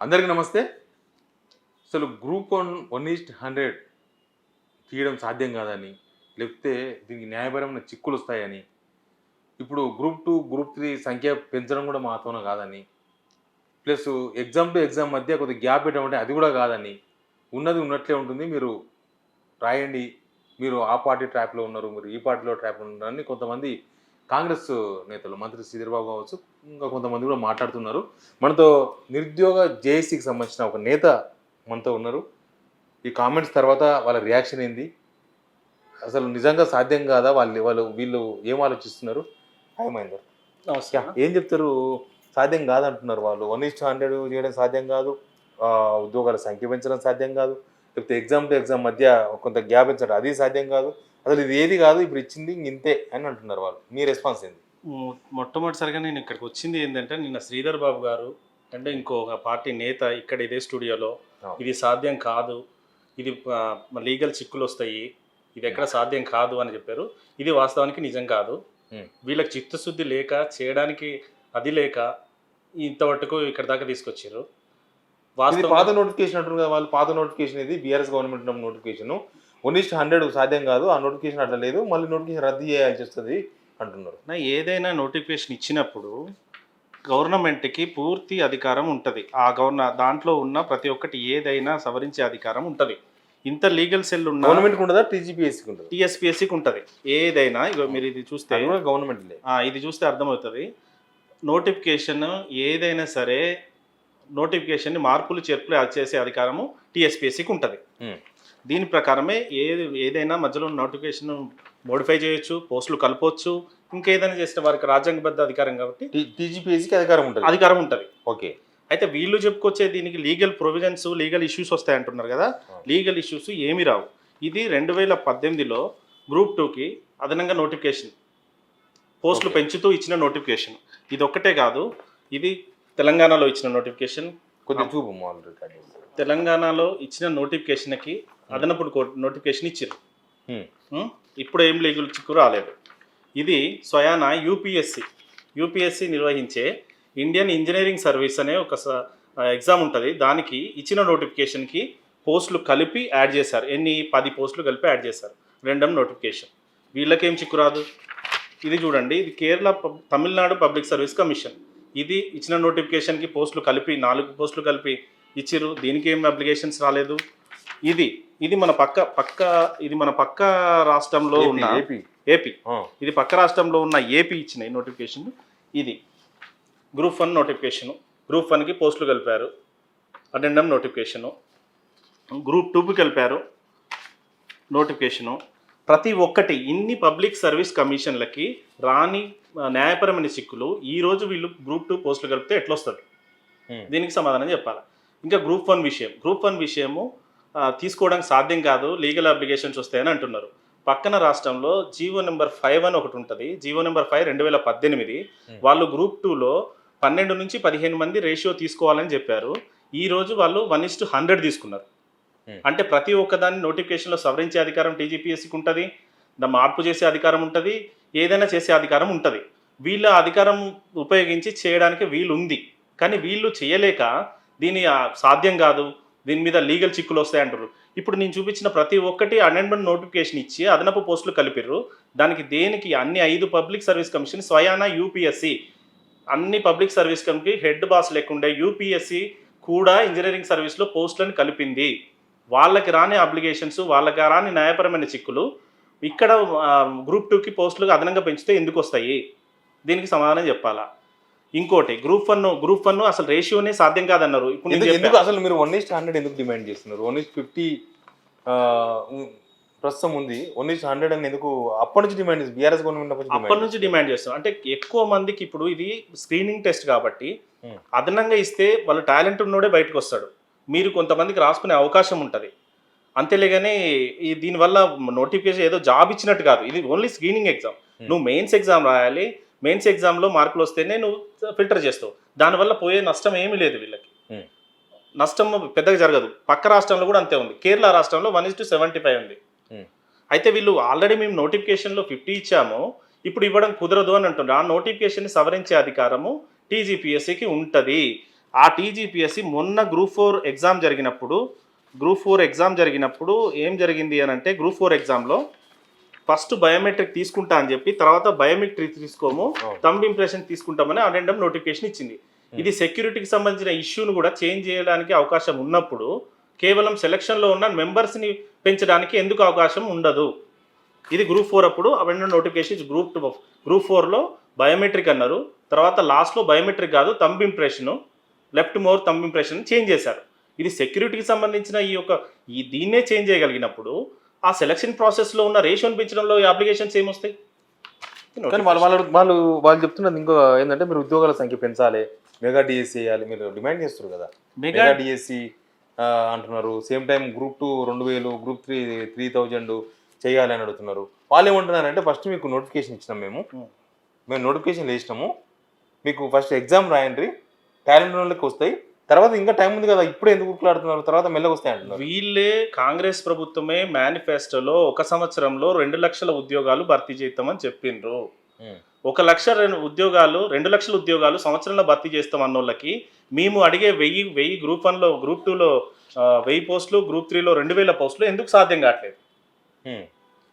అందరికీ నమస్తే. అసలు group one one is to hundred తీయడం సాధ్యం కాదని లేకపోతే దీనికి న్యాయపరమైన చిక్కులు వస్తాయని ఇప్పుడు గ్రూప్ టూ గ్రూప్ త్రీ సంఖ్య పెంచడం కూడా మాతోనే కాదని ప్లస్ ఎగ్జామ్ టు ఎగ్జామ్ మధ్య కొద్దిగా గ్యాప్ పెట్టమంటే అది కూడా కాదని ఉన్నది ఉన్నట్లే ఉంటుంది. మీరు రాయండి. మీరు ఆ పార్టీ ట్రాప్లో ఉన్నారు మీరు ఈ పార్టీలో ట్రాప్లో ఉన్నారని కొంతమంది కాంగ్రెస్ నేతలు మంత్రి శ్రీధర్బాబు కావచ్చు ఇంకా కొంతమంది కూడా మాట్లాడుతున్నారు. మనతో నిరుద్యోగ జేఏసీకి సంబంధించిన ఒక నేత మనతో ఉన్నారు. ఈ కామెంట్స్ తర్వాత వాళ్ళ రియాక్షన్ ఏంది? అసలు నిజంగా సాధ్యం కాదా? వాళ్ళు వాళ్ళు వీళ్ళు ఏం ఆలోచిస్తున్నారు? యా, ఏం చెప్తారు? సాధ్యం కాదంటున్నారు వాళ్ళు. వన్ ఇస్ట్ హండ్రెడ్ చేయడం సాధ్యం కాదు. ఉద్యోగాల సంఖ్య పెంచడం సాధ్యం కాదు. లేకపోతే ఎగ్జామ్ టు ఎగ్జామ్ మధ్య కొంత గ్యాప్ పెంచడం అది సాధ్యం కాదు. అసలు ఇది ఏది కాదు ఇప్పుడు ఇచ్చింది ఇంతే అని అంటున్నారు వాళ్ళు. మీ రెస్పాన్స్ ఏంది? మొట్టమొదటిసారిగా నేను ఇక్కడికి వచ్చింది ఏంటంటే నిన్న శ్రీధర్ బాబు గారు అంటే ఇంకొక పార్టీ నేత ఇక్కడ ఇదే స్టూడియోలో. ఇది సాధ్యం కాదు ఇది లీగల్ చిక్కులు వస్తాయి ఇది ఎక్కడ సాధ్యం కాదు అని చెప్పారు. ఇది వాస్తవానికి నిజం కాదు. వీళ్ళకి చిత్తశుద్ధి లేక చేయడానికి అది లేక ఇంతవరకు ఇక్కడ దాకా తీసుకొచ్చారు. ఇది పాత నోటిఫికేషన్ అంటారు కదా వాళ్ళు పాత నోటిఫికేషన్ ఇది BRS government notification one is to hundred సాధ్యం కాదు ఆ నోటిఫికేషన్ అట్లా లేదు మళ్ళీ నోటిఫికేషన్ రద్దు చేయాల్సి వస్తుంది అంటున్నారు. నా ఏదైనా నోటిఫికేషన్ ఇచ్చినప్పుడు గవర్నమెంట్కి పూర్తి అధికారం ఉంటుంది. ఆ గవర్న దాంట్లో ఉన్న ప్రతి ఒక్కటి ఏదైనా సవరించే అధికారం ఉంటుంది. ఇంత లీగల్ సెల్ ఉన్న గవర్నమెంట్ ఉంటుందా టీజీపీఎస్సీకి ఉంటుంది? టీఎస్పీఎస్సీకి ఉంటుంది. ఏదైనా ఇగో మీరు ఇది చూస్తే గవర్నమెంట్ ఇది చూస్తే అర్థమవుతుంది. నోటిఫికేషన్ ఏదైనా సరే నోటిఫికేషన్ని మార్పులు చేర్పులు చేసే అధికారము టీఎస్పీఎస్సీకి ఉంటుంది. దీని ప్రకారమే ఏది ఏదైనా మధ్యలో నోటిఫికేషన్ మోడిఫై చేయొచ్చు పోస్టులు కలపవచ్చు ఇంకేదైనా చేసిన వారికి రాజ్యాంగబద్ధ అధికారం కాబట్టి టీజీపీఎస్సీకి అధికారం ఉంటుంది. అధికారం ఉంటుంది. ఓకే. అయితే వీళ్ళు చెప్పుకొచ్చే దీనికి లీగల్ ప్రొవిజన్స్ లీగల్ ఇష్యూస్ వస్తాయి అంటున్నారు కదా. లీగల్ ఇష్యూస్ ఏమీ రావు. ఇది రెండు వేల పద్దెనిమిదిలో గ్రూప్ టూకి అదనంగా నోటిఫికేషన్. పోస్టులు. పెంచుతూ ఇచ్చిన నోటిఫికేషన్. ఇది ఒక్కటే కాదు. ఇది తెలంగాణలో ఇచ్చిన నోటిఫికేషన్ కొద్దిగా చూపు తెలంగాణలో ఇచ్చిన నోటిఫికేషన్కి అదనపు నోటిఫికేషన్ ఇచ్చారు? ఇప్పుడు ఏం లీగల్ చిక్కు రాలేదు. ఇది స్వయాన యూపీఎస్సి యూపీఎస్సి నిర్వహించే ఇండియన్ ఇంజనీరింగ్ సర్వీస్ అనే ఒక ఎగ్జామ్ ఉంటుంది. దానికి ఇచ్చిన నోటిఫికేషన్కి పోస్టులు కలిపి యాడ్ చేశారు. ఎన్ని? పది పోస్టులు కలిపి యాడ్ చేశారు. రెండమ్ నోటిఫికేషన్ వీళ్ళకేం చిక్కు రాదు? ఇది చూడండి. ఇది Kerala Tamil Nadu public service commission ఇది ఇచ్చిన నోటిఫికేషన్కి పోస్టులు కలిపి నాలుగు పోస్టులు కలిపి ఇచ్చిర్రు. దీనికి ఏం అప్లికేషన్స్ రాలేదు. ఇది ఇది మన పక్క పక్క ఇది మన పక్క రాష్ట్రంలో ఉన్న ఏపీ. ఏపీ. ఇది పక్క రాష్ట్రంలో ఉన్న ఏపీ ఇచ్చిన నోటిఫికేషన్ ఇది గ్రూప్ వన్ నోటిఫికేషను గ్రూప్ వన్కి పోస్టులు కలిపారు. అటెండమ్ నోటిఫికేషను గ్రూప్ టూకి కలిపారు. నోటిఫికేషను ప్రతి ఒక్కటి ఇన్ని పబ్లిక్ సర్వీస్ కమిషన్లకి రాని న్యాయపరమైన చిక్కులు ఈ రోజు వీళ్ళు గ్రూప్ టూ పోస్టులు కలిపితే ఎట్లా వస్తుంది దీనికి సమాధానం చెప్పాలి? ఇంకా గ్రూప్ వన్ విషయం. గ్రూప్ వన్ విషయము తీసుకోవడానికి సాధ్యం కాదు లీగల్ అప్లికేషన్స్ వస్తాయని అంటున్నారు. పక్కన రాష్ట్రంలో జీవో నెంబర్ ఫైవ్ అని ఒకటి ఉంటుంది. జీవో నెంబర్ ఫైవ్ రెండు వేల పద్దెనిమిది. వాళ్ళు గ్రూప్ టూలో పన్నెండు నుంచి పదిహేను మంది రేషియో తీసుకోవాలని చెప్పారు. ఈ రోజు వాళ్ళు వన్ ఇస్ హండ్రెడ్ తీసుకున్నారు. Hmm. అంటే ప్రతి ఒక్కదాన్ని నోటిఫికేషన్లో సవరించే అధికారం టీజీపీఎస్సీకి ఉంటుంది దా మార్పు చేసే అధికారం ఉంటుంది ఏదైనా చేసే అధికారం ఉంటుంది. వీళ్ళ అధికారం ఉపయోగించి చేయడానికి వీలు ఉంది కానీ వీళ్ళు చేయలేక దీని సాధ్యం కాదు దీని మీద లీగల్ చిక్కులు వస్తాయి అంటారు ఇప్పుడు నేను చూపించిన ప్రతి ఒక్కటి అమెండ్మెంట్ నోటిఫికేషన్ ఇచ్చి అదనపు పోస్టులు కలిపిర్రు. దానికి దేనికి అన్ని ఐదు పబ్లిక్ సర్వీస్ కమిషన్ స్వయాన యూపీఎస్సి. అన్ని public service committee head boss లేకుండా యూపీఎస్సి కూడా ఇంజనీరింగ్ సర్వీస్లో పోస్టులను కలిపింది. వాళ్ళకి రాని అప్లికేషన్స్ వాళ్ళకి రాని న్యాయపరమైన చిక్కులు ఇక్కడ గ్రూప్ టూకి పోస్టులు అదనంగా పెంచితే ఎందుకు వస్తాయి? దీనికి సమాధానం చెప్పాలా? ఇంకోటి గ్రూప్ వన్ గ్రూప్ వన్ అసలు రేషియోనే సాధ్యం కాదన్నారు. ఇప్పుడు ఎందుకు అసలు మీరు వన్ హండ్రెడ్ ఎందుకు డిమాండ్ చేస్తున్నారు? వన్ ఇస్ట్ ఫిఫ్టీ ప్రస్తుతం ఉంది. వన్ హండ్రెడ్ అని ఎందుకు అప్పటి నుంచి డిమాండ్ బీఆర్ఎస్ గవర్నమెంట్ అప్పటి నుంచి అప్పటి demand నుంచి డిమాండ్ చేస్తాం అంటే ఎక్కువ మందికి ఇప్పుడు ఇది స్క్రీనింగ్ టెస్ట్ కాబట్టి. అదనంగా ఇస్తే వాళ్ళు టాలెంట్ ఉన్నోడే బయటకు వస్తాడు. మీరు కొంతమందికి రాసుకునే అవకాశం ఉంటుంది. అంతేలేగానే ఈ దీనివల్ల నోటిఫికేషన్ ఏదో జాబ్ ఇచ్చినట్టు కాదు. ఇది ఓన్లీ స్క్రీనింగ్ ఎగ్జామ్. నువ్వు మెయిన్స్ ఎగ్జామ్ రాయాలి. మెయిన్స్ ఎగ్జామ్లో మార్కులు వస్తేనే నువ్వు ఫిల్టర్ చేస్తావు. దానివల్ల పోయే నష్టం ఏమీ లేదు వీళ్ళకి. Hmm. నష్టం పెద్దగా జరగదు. పక్క రాష్ట్రంలో కూడా అంతే ఉంది. కేరళ రాష్ట్రంలో one is to seventy five ఉంది. Hmm. అయితే వీళ్ళు ఆల్రెడీ మేము నోటిఫికేషన్లో ఫిఫ్టీ ఇచ్చాము. ఇప్పుడు ఇవ్వడం కుదరదు అని అంటున్నారు. ఆ నోటిఫికేషన్ని సవరించే అధికారము టీజీపీఎస్సీకి ఉంటుంది. ఆ టీజీపీఎస్సి మొన్న గ్రూప్ ఫోర్ ఎగ్జామ్ జరిగినప్పుడు గ్రూప్ ఫోర్ ఎగ్జామ్ జరిగినప్పుడు ఏం జరిగింది అని అంటే గ్రూప్ ఫోర్ ఎగ్జామ్లో ఫస్ట్ బయోమెట్రిక్ తీసుకుంటా అని చెప్పి తర్వాత బయోమెట్రిక్ తీసుకోము. థంబ్ ఇంప్రెషన్ తీసుకుంటామని అడెండం నోటిఫికేషన్ ఇచ్చింది. ఇది సెక్యూరిటీకి సంబంధించిన ఇష్యూను కూడా చేంజ్ చేయడానికి అవకాశం ఉన్నప్పుడు కేవలం సెలక్షన్లో ఉన్న మెంబర్స్ని పెంచడానికి ఎందుకు అవకాశం ఉండదు? ఇది గ్రూప్ ఫోర్ అప్పుడు అవన్నీ నోటిఫికేషన్ గ్రూప్ టూ గ్రూప్ ఫోర్లో బయోమెట్రిక్ అన్నారు. తర్వాత లాస్ట్లో బయోమెట్రిక్ కాదు thumb impression. Left more thumb impression change చేశారు. ఇది సెక్యూరిటీకి సంబంధించిన ఈ యొక్క ఈ దీన్నే చేంజ్ చేయగలిగినప్పుడు ఆ సెలక్షన్ ప్రాసెస్లో ఉన్న రేషియోని పెంచడంలో ఈ అప్లికేషన్స్ ఏమొస్తాయి? కానీ వాళ్ళు వాళ్ళు వాళ్ళు వాళ్ళు చెప్తున్నది ఇంకో ఏంటంటే మీరు ఉద్యోగాల సంఖ్య పెంచాలి మెగా డిఎస్సి చేయాలి మీరు డిమాండ్ చేస్తారు కదా. మెగా మెగా డిఎస్సి అంటున్నారు. సేమ్ టైం గ్రూప్ టూ రెండు వేలు గ్రూప్ త్రీ త్రీ థౌజండ్ చేయాలి అని అడుగుతున్నారు. వాళ్ళు ఏమంటున్నారంటే ఫస్ట్ మీకు నోటిఫికేషన్ ఇచ్చినాం మేము. Hmm. మేము నోటిఫికేషన్ వేసినాము. మీకు ఫస్ట్ ఎగ్జామ్ రాయండి. టాలెంట్ వాళ్ళకి వస్తాయి. తర్వాత ఇంకా టైం ఉంది కదా ఇప్పుడు ఎందుకు ఉరుకులాడుతున్నారు? తర్వాత మెల్లగా వస్తాయి అంటున్నారు. వీళ్ళే కాంగ్రెస్ ప్రభుత్వమే మేనిఫెస్టోలో ఒక సంవత్సరంలో రెండు లక్షల ఉద్యోగాలు భర్తీ చేస్తామని చెప్పిండ్రు. ఒక లక్ష రెండు ఉద్యోగాలు రెండు లక్షల ఉద్యోగాలు సంవత్సరంలో భర్తీ చేస్తాం అన్నోళ్ళకి మేము అడిగే వెయ్యి వెయ్యి గ్రూప్ వన్లో గ్రూప్ టూలో వెయ్యి పోస్టులు గ్రూప్ త్రీలో రెండు వేల పోస్టులు ఎందుకు సాధ్యం కావట్లేదు.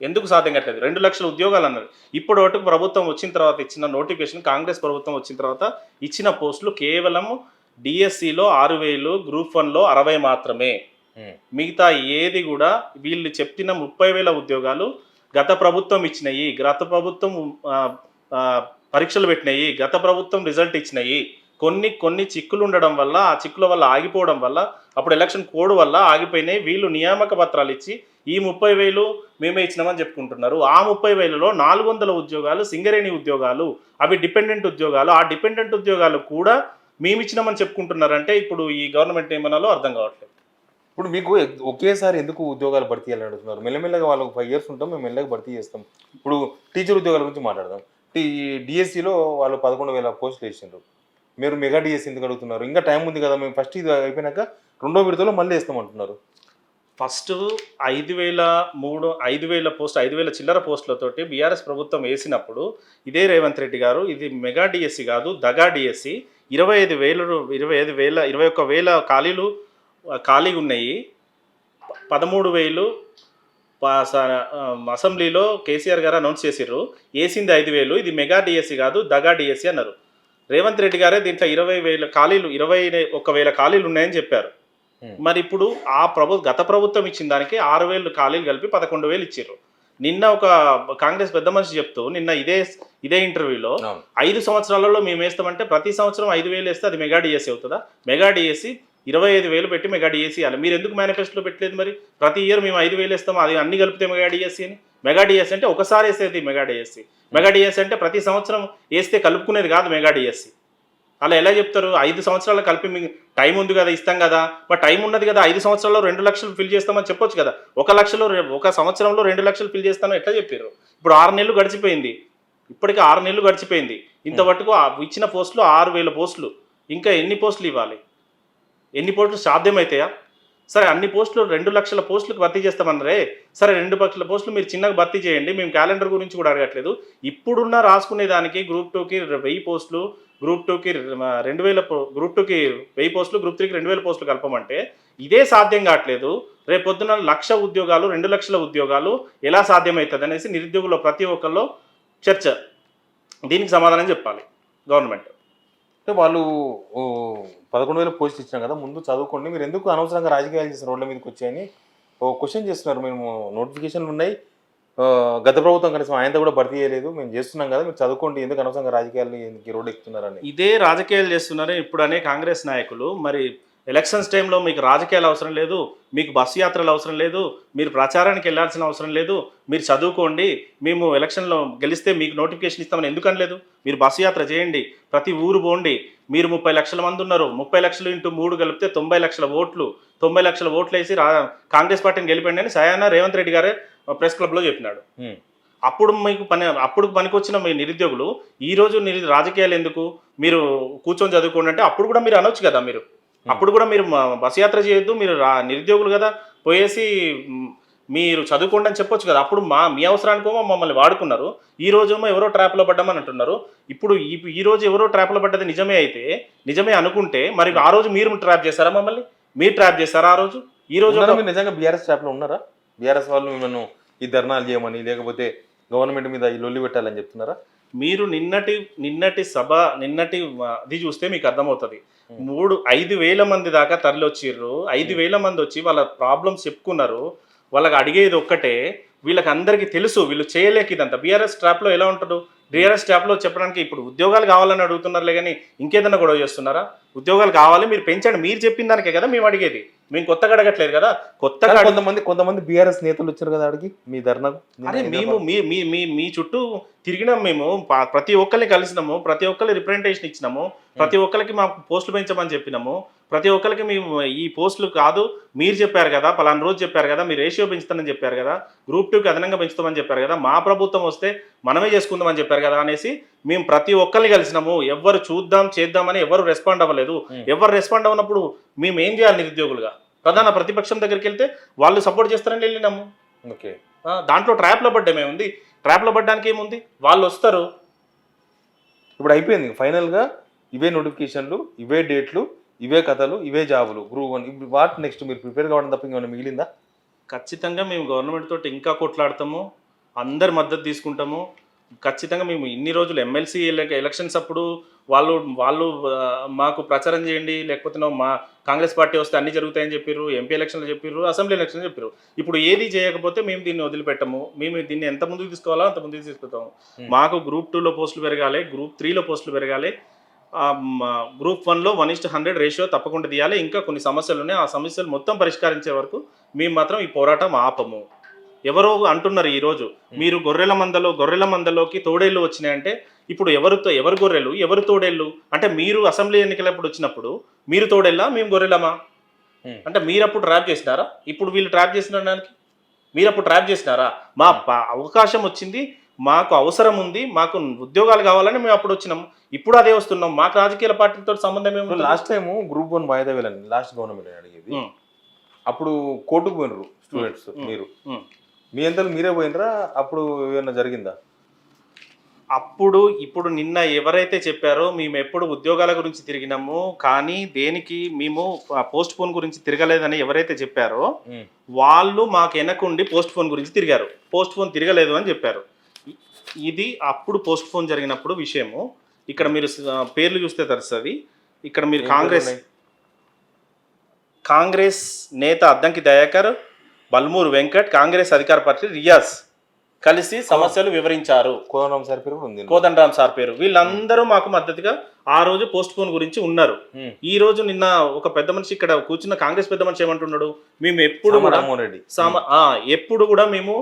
ఎందుకు సాధ్యం కావట్లేదు? రెండు లక్షల ఉద్యోగాలు అన్నారు. ఇప్పటి వరకు ప్రభుత్వం వచ్చిన తర్వాత ఇచ్చిన నోటిఫికేషన్ కాంగ్రెస్ ప్రభుత్వం వచ్చిన తర్వాత ఇచ్చిన పోస్టులు కేవలం డిఎస్సిలో ఆరు వేలు గ్రూప్ వన్లో అరవై మాత్రమే. మిగతా ఏది కూడా వీళ్ళు చెప్పిన ముప్పై వేల ఉద్యోగాలు గత ప్రభుత్వం ఇచ్చినాయి గత ప్రభుత్వం పరీక్షలు పెట్టినాయి గత ప్రభుత్వం రిజల్ట్ ఇచ్చినాయి. కొన్ని కొన్ని చిక్కులు ఉండడం వల్ల ఆ చిక్కుల వల్ల ఆగిపోవడం వల్ల అప్పుడు ఎలక్షన్ కోడ్ వల్ల ఆగిపోయినాయి. వీళ్ళు నియామక పత్రాలు ఇచ్చి ఈ ముప్పై వేలు మేమే ఇచ్చినామని చెప్పుకుంటున్నారు. ఆ ముప్పై వేలలో నాలుగు వందల ఉద్యోగాలు సింగరేణి ఉద్యోగాలు అవి డిపెండెంట్ ఉద్యోగాలు. ఆ డిపెండెంట్ ఉద్యోగాలు కూడా మేము ఇచ్చినామని చెప్పుకుంటున్నారంటే ఇప్పుడు ఈ గవర్నమెంట్ ఏమనాలో అర్థం కావట్లేదు. ఇప్పుడు మీకు ఒకేసారి ఎందుకు ఉద్యోగాలు భర్తీ చేయాలని అడుగుతున్నారు? మెల్లమెల్లగా వాళ్ళకు ఫైవ్ ఇయర్స్ ఉంటాం మేము మెల్లగా భర్తీ చేస్తాం. ఇప్పుడు టీచర్ ఉద్యోగాల గురించి మాట్లాడదాం. డిఎస్సిలో వాళ్ళు పదకొండు వేల పోస్టులు వేసినారు మీరు మెగా డిఎస్సి ఎందుకు అడుగుతున్నారు? ఇంకా టైం ఉంది కదా మేము ఫస్ట్ ఇది అయిపోయినాక రెండో విడతలో మళ్ళీ వేస్తామంటున్నారు ఫస్ట్ ఐదు వేల మూడు ఐదు వేల పోస్ట్ ఐదు వేల చిల్లర పోస్టులతోటి బీఆర్ఎస్ ప్రభుత్వం వేసినప్పుడు ఇదే రేవంత్ రెడ్డి గారు ఇది మెగా డిఎస్సి కాదు దగా డిఎస్సి ఇరవై ఐదు వేలు ఇరవై ఐదు వేల ఇరవై ఒక్క వేల ఖాళీలు ఖాళీగా ఉన్నాయి. పదమూడు వేలు ప- అసెంబ్లీలో కేసీఆర్ గారు అనౌన్స్ చేసిర్రు. వేసింది ఐదు వేలు ఇది మెగా డిఎస్సి కాదు దగా డిఎస్సి అన్నారు. రేవంత్ రెడ్డి గారే దీంట్లో ఇరవై వేల ఖాళీలు ఇరవై ఒక్క వేల ఖాళీలు ఉన్నాయని చెప్పారు. మరి ఇప్పుడు ఆ ప్రభు గత ప్రభుత్వం ఇచ్చిన దానికి ఆరు వేలు ఖాళీలు కలిపి పదకొండు వేలు ఇచ్చారు నిన్న ఒక కాంగ్రెస్ పెద్ద మనిషి చెప్తూ నిన్న ఇదే ఇదే ఇంటర్వ్యూలో. ఐదు సంవత్సరాలలో మేము వేస్తామంటే ప్రతి సంవత్సరం ఐదు వేలు వేస్తే అది మెగా డిఎస్సి అవుతుందా మెగా డిఎస్సి ఇరవై ఐదు వేలు పెట్టి మెగా డిఎస్సి ఇవ్వాలి. మీరు ఎందుకు మేనిఫెస్టోలో పెట్టలేదు మరి? ప్రతి ఇయర్ మేము ఐదు వేలు వేస్తాం అది అన్ని కలిపితే మెగా డిఎస్సి అని. మెగా డిఎస్సి అంటే ఒకసారి వేసేది మెగా డిఎస్సి మెగా డిఎస్సి అంటే ప్రతి సంవత్సరం వేస్తే కలుపుకునేది కాదు మెగా డిఎస్సి అలా ఎలా చెప్తారు? ఐదు సంవత్సరాలు కలిపి మీకు టైం ఉంది కదా ఇస్తాం కదా. మరి టైం ఉన్నది కదా ఐదు సంవత్సరాల్లో రెండు లక్షలు ఫిల్ చేస్తామని చెప్పొచ్చు కదా. ఒక లక్షలో ఒక సంవత్సరంలో రెండు లక్షలు ఫిల్ చేస్తామని ఎట్లా చెప్పారు ఇప్పుడు ఆరు నెలలు గడిచిపోయింది. ఇప్పటికి ఆరు నెలలు గడిచిపోయింది. ఇంతవరకు ఇచ్చిన పోస్టులు ఆరు వేల పోస్టులు. ఇంకా ఎన్ని పోస్టులు ఇవ్వాలి? ఎన్ని పోస్టులు సాధ్యమవుతాయా సరే అన్ని పోస్టులు రెండు లక్షల పోస్టులకు భర్తీ చేస్తామన్నారే. సరే రెండు లక్షల పోస్టులు మీరు చిన్నగా భర్తీ చేయండి మేము క్యాలెండర్ గురించి కూడా అడగట్లేదు. ఇప్పుడున్న రాసుకునే దానికి గ్రూప్ టూకి వెయ్యి పోస్టులు గ్రూప్ టూకి రెండు వేల గ్రూప్ టూకి వెయ్యి పోస్టులు గ్రూప్ త్రీకి రెండు వేల పోస్టులు కలపమంటే ఇదే సాధ్యం కావట్లేదు. రేపు పొద్దున లక్ష ఉద్యోగాలు రెండు లక్షల ఉద్యోగాలు ఎలా సాధ్యమవుతుంది అనేసి నిరుద్యోగుల ప్రతి ఒక్కరిలో చర్చ. దీనికి సమాధానం చెప్పాలి గవర్నమెంట్. అంటే వాళ్ళు పదకొండు వేల పోస్ట్ ఇచ్చినాం కదా ముందు చదువుకోండి. మీరు ఎందుకు అనవసరంగా రాజకీయాలు చేసిన రోడ్ల మీదకి వచ్చాయని ఓ క్వశ్చన్ చేస్తున్నారు. మేము నోటిఫికేషన్లు ఉన్నాయి. గత ప్రభుత్వం కనీసం ఆయనతో కూడా భర్తీ చేయలేదు. మేము చేస్తున్నాం కదా మీరు చదువుకోండి. ఎందుకు అనవసరంగా రాజకీయాలు ఎందుకు రోడ్డు ఎక్కుతున్నారని. ఇదే రాజకీయాలు చేస్తున్నారని ఇప్పుడు అనే కాంగ్రెస్ నాయకులు. మరి ఎలక్షన్స్ టైంలో మీకు రాజకీయాలు అవసరం లేదు మీకు బస్సు యాత్రలు అవసరం లేదు మీరు ప్రచారానికి వెళ్ళాల్సిన అవసరం లేదు మీరు చదువుకోండి మేము ఎలక్షన్లో గెలిస్తే మీకు నోటిఫికేషన్ ఇస్తామని ఎందుకు అనలేదు మీరు బస్సు యాత్ర చేయండి ప్రతి ఊరు పోండి మీరు ముప్పై లక్షల మంది ఉన్నారు ముప్పై లక్షలు ఇంటూ మూడు కలిపితే తొంభై లక్షల ఓట్లు తొంభై లక్షల ఓట్లు వేసి రా కాంగ్రెస్ పార్టీని గెలిపండి అని సయానా రేవంత్ రెడ్డి గారే ప్రెస్ క్లబ్లో చెప్పినాడు. అప్పుడు మీకు పని అప్పుడు పనికొచ్చిన మీ నిరుద్యోగులు ఈ రోజు నిరు రాజకీయాలు ఎందుకు? మీరు కూర్చొని చదువుకోండి అంటే అప్పుడు కూడా మీరు అనొచ్చు కదా మీరు. అప్పుడు కూడా మీరు మ- బస్ యాత్ర చేయొద్దు మీరు నిరుద్యోగులు కదా పోయేసి మీరు చదువుకోండి అని చెప్పొచ్చు కదా. అప్పుడు మా మీ అవసరానికేమో మమ్మల్ని వాడుకున్నారు. ఈ రోజేమో ఎవరో ట్రాప్లో పడ్డామని అంటున్నారు. ఇప్పుడు ఈ రోజు ఎవరో ట్రాప్లో పడ్డది నిజమే అయితే నిజమే అనుకుంటే మరి ఆ రోజు మీరు ట్రాప్ చేశారా మమ్మల్ని? మీరు ట్రాప్ చేశారా ఆ రోజు? ఈ రోజు నిజంగా బీఆర్ఎస్లో ఉన్నారా? బీఆర్ఎస్ వాళ్ళు మిమ్మల్ని ఈ ధర్నాలు చేయమని లేకపోతే గవర్నమెంట్ మీద ఈ లొల్లి పెట్టాలని చెప్తున్నారా? మీరు నిన్నటి నిన్నటి సభ నిన్నటి ఇది చూస్తే మీకు అర్థమవుతుంది. మూడు ఐదు వేల మంది దాకా తరలి వచ్చిర్రు ఐదు వేల మంది వచ్చి వాళ్ళ ప్రాబ్లమ్స్ చెప్పుకున్నారు. వాళ్ళకి అడిగేది ఒక్కటే వీళ్ళకి అందరికీ తెలుసు వీళ్ళు చేయలేక ఇదంతా. బీఆర్ఎస్ ట్రాప్లో ఎలా ఉంటాడు? బీఆర్ఎస్ ట్రాప్లో చెప్పడానికి ఇప్పుడు ఉద్యోగాలు కావాలని అడుగుతున్నారులే కానీ ఇంకేదన్నా గొడవ చేస్తున్నారా? ఉద్యోగాలు కావాలి మీరు పెంచండి. మీరు చెప్పిన దానికే కదా మేము అడిగేది. మేము కొత్తగా అడగట్లేదు కదా. కొత్తగా కొంతమంది కొంతమంది బీఆర్ఎస్ నేతలు వచ్చారు కదా అడిగి మీ ధర్నాకు అరే మేము మీ మీ మీ చుట్టూ తిరిగినాం మేము. ప్రతి ఒక్కరిని కలిసినాము. ప్రతి ఒక్కరి రిప్రజెంటేషన్ ఇచ్చినాము. ప్రతి ఒక్కరికి మాకు పోస్టులు పెంచమని చెప్పినాము. ప్రతి ఒక్కరికి మేము ఈ పోస్టులు కాదు మీరు చెప్పారు కదా పలానా రోజు చెప్పారు కదా మీరు రేషియో పెంచుతానని చెప్పారు కదా గ్రూప్ టూకి అదనంగా పెంచుతామని చెప్పారు కదా మా ప్రభుత్వం వస్తే మనమే చేసుకుందామని చెప్పారు కదా అనేసి మేము ప్రతి ఒక్కరిని కలిసినాము. ఎవరు చూద్దాం చేద్దామని ఎవరు రెస్పాండ్ అవ్వలేదు. ఎవరు రెస్పాండ్ అవ్వనప్పుడు మేము ఏం చేయాలి నిరుద్యోగులుగా? ప్రధాన ప్రతిపక్షం దగ్గరికి వెళ్తే వాళ్ళు సపోర్ట్ చేస్తారని వెళ్ళినాము. ఓకే. దాంట్లో ట్రాప్లో పడ్డమే ఉంది ట్రాప్లో పడ్డానికి ఏముంది? వాళ్ళు వస్తారు. ఇప్పుడు అయిపోయింది ఫైనల్గా ఇవే నోటిఫికేషన్లు ఇవే డేట్లు ఇవే కథలు ఇవే జాబులు. గ్రూప్ వన్ వాట్ నెక్స్ట్ మీరు ప్రిపేర్ కావడం తప్ప ఇంకేమైనా మిగిలిందా? ఖచ్చితంగా మేము గవర్నమెంట్ తోటి ఇంకా కొట్లాడతాము. అందరి మద్దతు తీసుకుంటాము. ఖచ్చితంగా మేము ఇన్ని రోజులు ఎమ్మెల్సీ ఎలక్షన్స్ అప్పుడు వాళ్ళు వాళ్ళు మాకు ప్రచారం చేయండి. లేకపోతే మా కాంగ్రెస్ పార్టీ వస్తే అన్ని జరుగుతాయని చెప్పారు ఎంపీ ఎలక్షన్లు చెప్పారు అసెంబ్లీ ఎలక్షన్ చెప్పారు ఇప్పుడు ఏది చేయకపోతే మేము దీన్ని వదిలిపెట్టము. మేము దీన్ని ఎంత ముందుకు తీసుకోవాలో అంత ముందుకు తీసుకుంటాము Hmm. మాకు గ్రూప్ టూలో పోస్టులు పెరగాలి. గ్రూప్ త్రీలో పోస్టులు పెరగాలి. గ్రూప్ వన్లో వన్ ఇస్ట్ హండ్రెడ్ రేషియో తప్పకుండా తీయాలి. ఇంకా కొన్ని సమస్యలు ఉన్నాయి. ఆ సమస్యలు మొత్తం పరిష్కరించే వరకు మేము మాత్రం ఈ పోరాటం ఆపము. ఎవరో అంటున్నారు ఈరోజు మీరు గొర్రెల మందలో గొర్రెల మందలోకి తోడేళ్ళు వచ్చినాయంటే ఇప్పుడు ఎవరితో ఎవరు గొర్రెలు ఎవరు తోడేళ్ళు? అంటే మీరు అసెంబ్లీ ఎన్నికలప్పుడు వచ్చినప్పుడు మీరు తోడేళ్ళా మేము గొర్రెలమా? Hmm. అంటే మీరు అప్పుడు ట్రాప్ చేసినారా? ఇప్పుడు వీళ్ళు ట్రాప్ చేసిన దానికి? మీరు అప్పుడు ట్రాప్ చేసినారా? మా ప- అవకాశం వచ్చింది. మాకు అవసరం ఉంది మాకు ఉద్యోగాలు కావాలని మేము అప్పుడు వచ్చినాం. ఇప్పుడు అదే వస్తున్నాం. మాకు రాజకీయ పార్టీలతో సంబంధం ఏమి లాస్ట్ టైం గ్రూప్ వన్ వాయిదా వేయాలని లాస్ట్ గవర్నమెంట్ అడిగేది. అప్పుడు కోర్టుకు పోయినరు స్టూడెంట్స్. మీరు. మీ అంతలు మీరే పోయినరా? అప్పుడు ఏమన్నా జరిగిందా? అప్పుడు ఇప్పుడు నిన్న ఎవరైతే చెప్పారో మేము ఎప్పుడు ఉద్యోగాల గురించి తిరిగినాము కానీ దేనికి మేము పోస్ట్ పోన్ గురించి తిరగలేదని ఎవరైతే చెప్పారో. వాళ్ళు మాకు వెనకుండి పోస్ట్ పోన్ గురించి తిరిగారు. పోస్ట్ పోన్ తిరగలేదు అని చెప్పారు. ఇది అప్పుడు పోస్ట్ పోన్ జరిగినప్పుడు విషయము. ఇక్కడ మీరు పేర్లు చూస్తే తెలుస్తుంది ఇక్కడ మీరు కాంగ్రెస్? కాంగ్రెస్ నేత అద్దంకి దయాకర్ బల్మూరు వెంకట్ కాంగ్రెస్ అధికార పార్టీ రియాజ్. కలిసి సమస్యలు వివరించారు. కోదరాం సార్ పేరు ఉంది కోదండరామ్ సార్ పేరు. వీళ్ళందరూ మాకు మద్దతుగా ఆ రోజు పోస్ట్ పోన్ గురించి ఉన్నారు. ఈ రోజు నిన్న ఒక పెద్ద మనిషి ఇక్కడ కూర్చున్న కాంగ్రెస్ పెద్ద మనిషి ఏమంటున్నాడు? మేము ఎప్పుడు కూడా ఎప్పుడు కూడా మేము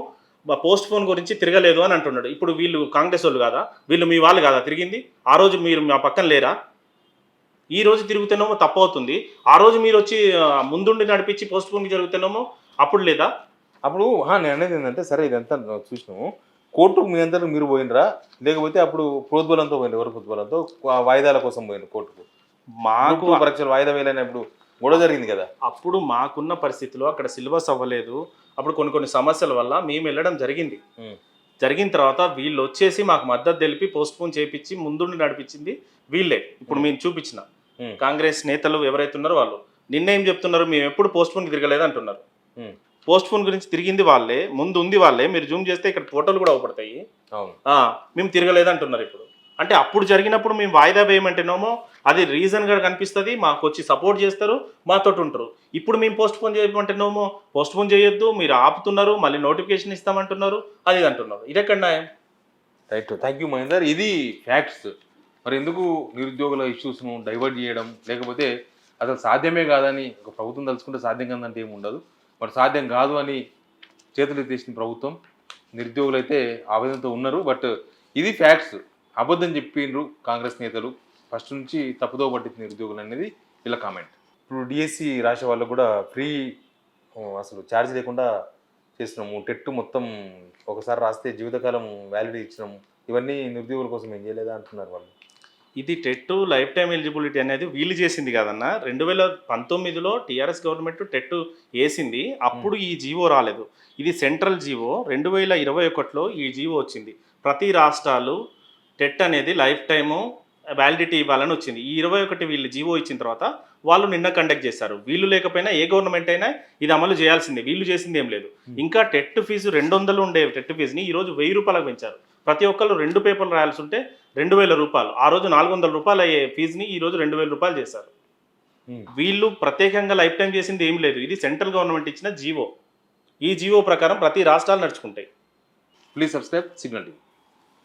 పోస్ట్ పోన్ గురించి తిరగలేదు అని అంటున్నాడు. ఇప్పుడు వీళ్ళు కాంగ్రెస్ వాళ్ళు కాదా? వీళ్ళు మీ వాళ్ళు కాదా? తిరిగింది. ఆ రోజు మీరు మా పక్కన లేరా? ఈ రోజు తిరుగుతున్నామో తప్పు అవుతుంది. ఆ రోజు మీరు వచ్చి ముందుండి నడిపించి పోస్ట్ పోన్ జరుగుతున్నామో అప్పుడు లేదా? అప్పుడు నేను అనేది ఏంటంటే సరే ఇదంతా చూసినాము కోర్టుకు మీ అందరూ మీరు పోయినరా? లేకపోతే అప్పుడు ప్రోద్బలంతో పోయిన ఎవరు ప్రోద్బలంతో? వాయిదాల కోసం పోయిన కోర్టుకు? మాకు పరీక్షలు వాయిదా వేయలేనప్పుడు గొడవ జరిగింది కదా. అప్పుడు మాకున్న పరిస్థితిలో అక్కడ సిలబస్ అవ్వలేదు. అప్పుడు కొన్ని కొన్ని సమస్యల వల్ల మేము వెళ్ళడం జరిగింది. జరిగిన తర్వాత వీళ్ళు వచ్చేసి మాకు మద్దతు తెలిపి పోస్ట్ పోన్ చేయించి ముందుండి నడిపించింది వీళ్ళే. ఇప్పుడు మేము చూపించిన. కాంగ్రెస్ నేతలు ఎవరైతే ఉన్నారో వాళ్ళు. నిన్న ఏం చెప్తున్నారు? మేము ఎప్పుడు పోస్ట్ పోన్ తిరగలేదు అంటున్నారు. పోస్ట్ పోన్ గురించి తిరిగింది వాళ్ళే ముందు ఉంది వాళ్ళే. మీరు జూమ్ చేస్తే ఇక్కడ ఫోటోలు కూడా అవపడతాయి. మేము తిరగలేదు అంటున్నారు ఇప్పుడు. అంటే అప్పుడు జరిగినప్పుడు మేము వాయిదా వేయమంటేనేమో అది రీజన్గా కనిపిస్తుంది మాకు వచ్చి సపోర్ట్ చేస్తారు మాతోటి ఉంటారు. ఇప్పుడు మేము పోస్ట్ పోన్ చేయమంటేనేమో పోస్ట్ పోన్ చేయొద్దు మీరు ఆపుతున్నారు మళ్ళీ నోటిఫికేషన్ ఇస్తామంటున్నారు అది అంటున్నారు. ఇది ఎక్కడ న్యాయం? Right thank you Mahender. ఇది ఫ్యాక్ట్స్ మరి ఎందుకు నిరుద్యోగుల ఇష్యూస్ను డైవర్ట్ చేయడం? లేకపోతే అసలు సాధ్యమే కాదని ఒక ప్రభుత్వం తలుచుకుంటే సాధ్యం కాదంటే ఏమి ఉండదు. మరి సాధ్యం కాదు అని చేతులు తీసిన ప్రభుత్వం. నిరుద్యోగులు అయితే ఆవేదనతో ఉన్నారు బట్ ఇది ఫ్యాక్ట్స్ అబద్ధం చెప్పిండ్రు కాంగ్రెస్ నేతలు. ఫస్ట్ నుంచి తప్పుదో పట్టింది నిరుద్యోగులు అనేది వీళ్ళ కామెంట్. ఇప్పుడు డిఎస్సి రాసే వాళ్ళకు కూడా ఫ్రీ అసలు ఛార్జ్ లేకుండా చేసినాము టెట్ మొత్తం ఒకసారి రాస్తే జీవితకాలం వ్యాలిడీ ఇచ్చినాము ఇవన్నీ నిరుద్యోగుల కోసం ఏం చేయలేదా అంటున్నారు వాళ్ళు. ఇది టెట్ లైఫ్ టైం ఎలిజిబిలిటీ అనేది వీలు చేసింది కదన్న. రెండు వేల పంతొమ్మిదిలో టీఆర్ఎస్ గవర్నమెంట్ టెట్ వేసింది. అప్పుడు ఈ జీవో రాలేదు. ఇది సెంట్రల్ జీవో. రెండు వేల ఇరవై ఒకటిలో ఈ జీవో వచ్చింది. ప్రతి రాష్ట్రాలు టెట్ అనేది లైఫ్ టైము వ్యాలిడిటీ ఇవ్వాలని వచ్చింది. ఈ ఇరవై ఒకటి వీళ్ళు జీవో ఇచ్చిన తర్వాత వాళ్ళు నిన్న కండక్ట్ చేశారు. వీళ్ళు లేకపోయినా ఏ గవర్నమెంట్ అయినా ఇది అమలు చేయాల్సిందే. వీళ్ళు చేసింది ఏం లేదు. ఇంకా టెట్ ఫీజు రెండు వందలు ఉండే టెట్ ఫీజుని ఈ రోజు వెయ్యి రూపాయలకు పెంచారు. ప్రతి ఒక్కళ్ళు రెండు పేపర్లు రాయాల్సి ఉంటే రెండు వేల రూపాయలు. ఆ రోజు నాలుగు వందల రూపాయలు అయ్యే ఫీజుని ఈ రోజు రెండు వేల రూపాయలు చేశారు. వీళ్ళు ప్రత్యేకంగా లైఫ్ టైం చేసింది ఏం లేదు. ఇది సెంట్రల్ గవర్నమెంట్ ఇచ్చిన జీవో. ఈ జీవో ప్రకారం ప్రతి రాష్ట్రాలు నడుచుకుంటాయి. Please subscribe Signal TV